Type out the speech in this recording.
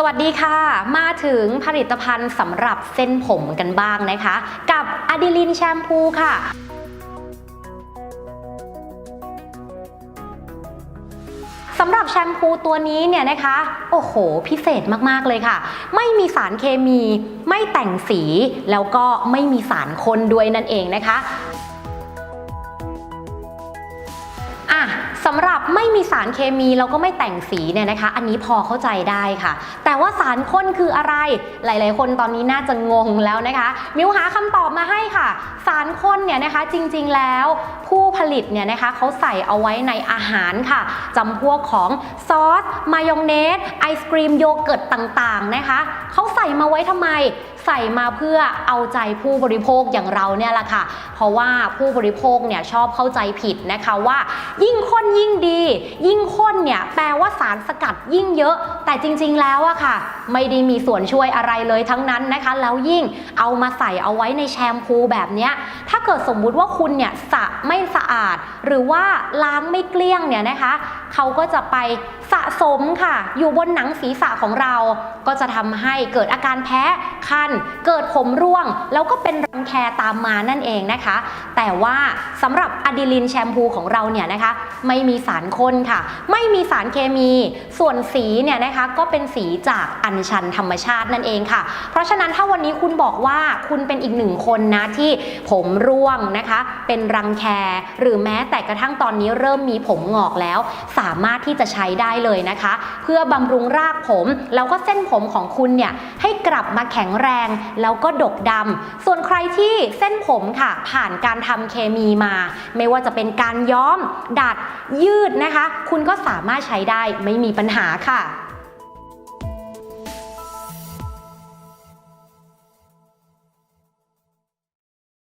สวัสดีค่ะ มาถึงผลิตภัณฑ์สำหรับเส้นผมกันบ้างนะคะ กับอะดิลินแชมพูค่ะสำหรับแชมพูตัวนี้เนี่ยนะคะ โอ้โห พิเศษมาก ๆ เลยค่ะ ไม่มีสารเคมี ไม่แต่งสี แล้วก็ไม่มีสารคนด้วยนั่นเองนะคะ สำหรับไม่มีสารเคมีแล้วก็ไม่แต่งสีเนี่ยนะคะ อันนี้พอเข้าใจได้ค่ะ แต่ว่าสารข้นคืออะไร หลาย ๆ คนตอนนี้น่าจะงงแล้วนะคะ มิวหาคำตอบมาให้ค่ะสารข้นเนี่ยนะคะจริงๆแล้วผู้ผลิตเนี่ยนะคะเขาใส่เอาไว้ในอาหารค่ะจำพวกของซอส มายองเนส ไอศกรีมโยเกิร์ตต่างๆนะคะเขาใส่มาไว้ทำไมใส่มาเพื่อเอาใจผู้บริโภคอย่างเราเนี่ยแหละค่ะ เพราะว่าผู้บริโภคเนี่ยชอบเข้าใจผิดนะคะว่า ยิ่งข้นยิ่งดี ยิ่งข้นเนี่ยแปลว่าสารสกัดยิ่งเยอะ แต่จริง ๆ แล้วอะค่ะ ไม่ได้มีส่วนช่วยอะไรเลยทั้งนั้นนะคะ แล้วยิ่งเอามาใส่เอาไว้ในแชมพูแบบนี้ถ้าเกิดสมมุติว่าคุณเนี่ยสระไม่สะอาด หรือว่าล้างไม่เกลี้ยงเนี่ยนะคะ เขาก็จะไปสะ สมค่ะ อยู่บนหนังศีรษะของเรา ก็จะทำให้เกิดอาการแพ้ คัน เกิดผมร่วง แล้วก็เป็นรังแคตามมานั่นเองนะคะ แต่ว่าสำหรับอะดิลินแชมพูของเราเนี่ยนะคะ ไม่มีสารข้นค่ะ ไม่มีสารเคมี ส่วนสีเนี่ยนะคะก็เป็นสีจากอัญชันธรรมชาตินั่นเองค่ะ เพราะฉะนั้นถ้าวันนี้คุณบอกว่าคุณเป็นอีกหนึ่งคนนะที่ผมร่วงนะคะ เป็นรังแค หรือแม้แต่กระทั่งตอนนี้เริ่มมีผมงอกแล้ว สามารถที่จะใช้ได้เลยนะคะ เพื่อบำรุงรากผม แล้วก็เส้นผมของคุณเนี่ยให้กลับมาแข็งแรง แล้วก็ดกดำส่วนใครที่เส้นผมค่ะ ผ่านการทำเคมีมา ไม่ว่าจะเป็นการย้อม ดัดยืดนะคะ คุณก็สามารถใช้ได้ไม่มีปัญหาค่ะ